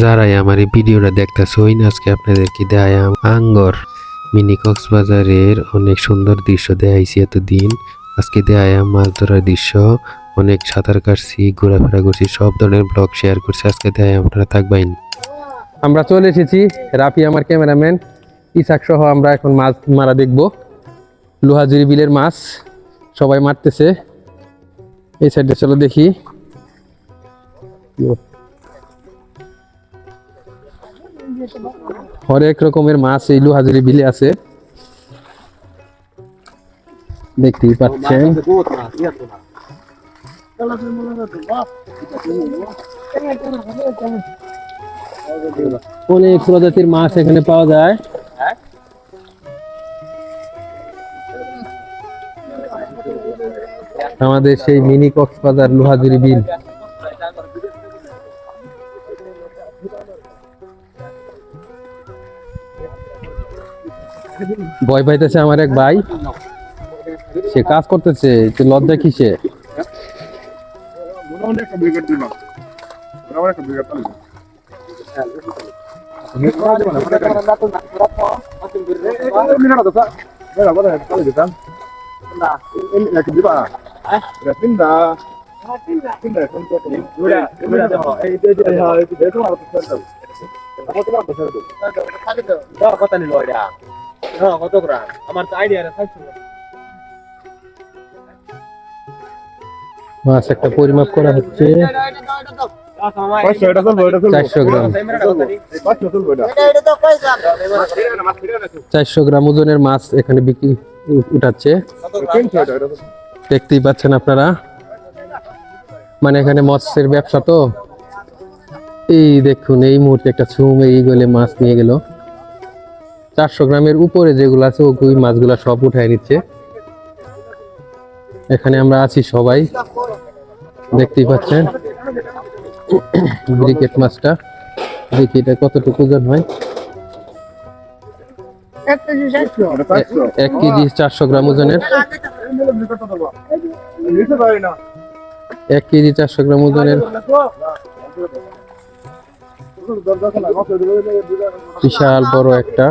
যারাই আমার এই ভিডিওটা দেখতেছে ওই না আজকে আপনাদেরকে দেয় আঙ্গর। মিনি কক্সবাজারের অনেক সুন্দর দৃশ্য দেখাইছি এতদিন। আজকে দেয় মাছ ধরার দৃশ্য। অনেক সাঁতার কাটছি, ঘোরাফেরা করছি, সব ধরনের ব্লগ শেয়ার করছি। আজকে দেয় আপনারা থাকবেন। আমরা চলে এসেছি রাফি আমার ক্যামেরাম্যান। ইসাক সহ আমরা এখন মাছ মারা দেখব। লোহাজুরি বিলের মাছ সবাই মারতেছে। এই সাইডে চলো দেখি। হরেক রকমের মাছ এই লোহাজুরি বিলে আছে। দেখতেই পাচ্ছেন। অনেক প্রজাতির মাছ এখানে পাওয়া যায়। আমাদের সেই মিনি কক্সবাজার লোহাজুরি বিল। ভয় পাইতেছে আমার এক ভাই। সে কাজ করতেছে লজ্জা কিসে? মোটামুটি মাছ একটা পরিমাপ করা হচ্ছে। চারশো গ্রাম ওজনের মাছ এখানে বিক্রি উঠাচ্ছে। দেখতেই পাচ্ছেন আপনারা। মানে এখানে মৎস্যের ব্যবসা তো। এই দেখুন, এই মুহূর্তে একটা ছুম, এই গলে মাছ নিয়ে গেল। চারশো গ্রামের উপরে যেগুলো আছে ওই মাছগুলা সব উঠায় নিচ্ছে। এখানে আমরা আছি সবাই। দেখতেই পাচ্ছেন, ব্রিকেট মাছটা। দেখি এটা কতটুকু ওজন হয়। এক কেজি চারশো গ্রাম ওজনের। এক কেজি চারশো গ্রাম ওজনের। বিশাল বড় একটা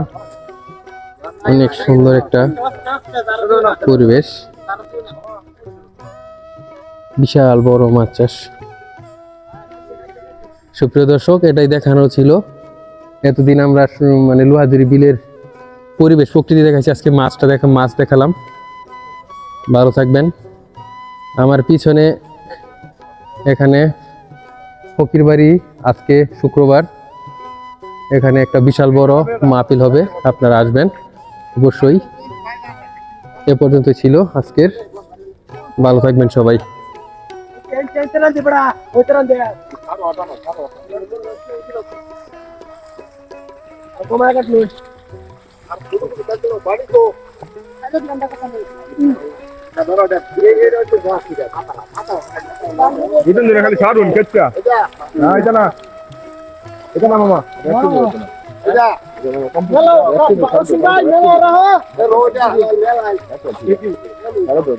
অনেক সুন্দর একটা পরিবেশ। বিশাল বড় মাছ চাষ। সুপ্রিয় দর্শক, এটাই দেখানো ছিল। এতদিন আমরা মানে লোহাজুরি বিলের পরিবেশ, প্রকৃতি দেখাচ্ছি আজকে মাছটা দেখা মাছ দেখালাম। ভালো থাকবেন। আমার পিছনে এখানে ফকির বাড়ি আজকে শুক্রবার। এখানে একটা বিশাল বড় মাহফিল হবে। আপনারা আসবেন। অবশ্যই। এ পর্যন্ত ছিল আজকের ভালো থাকবেন সবাই। খালি সারুন কেচ্ছা না এটা না। এটা না মামা। ভালো তো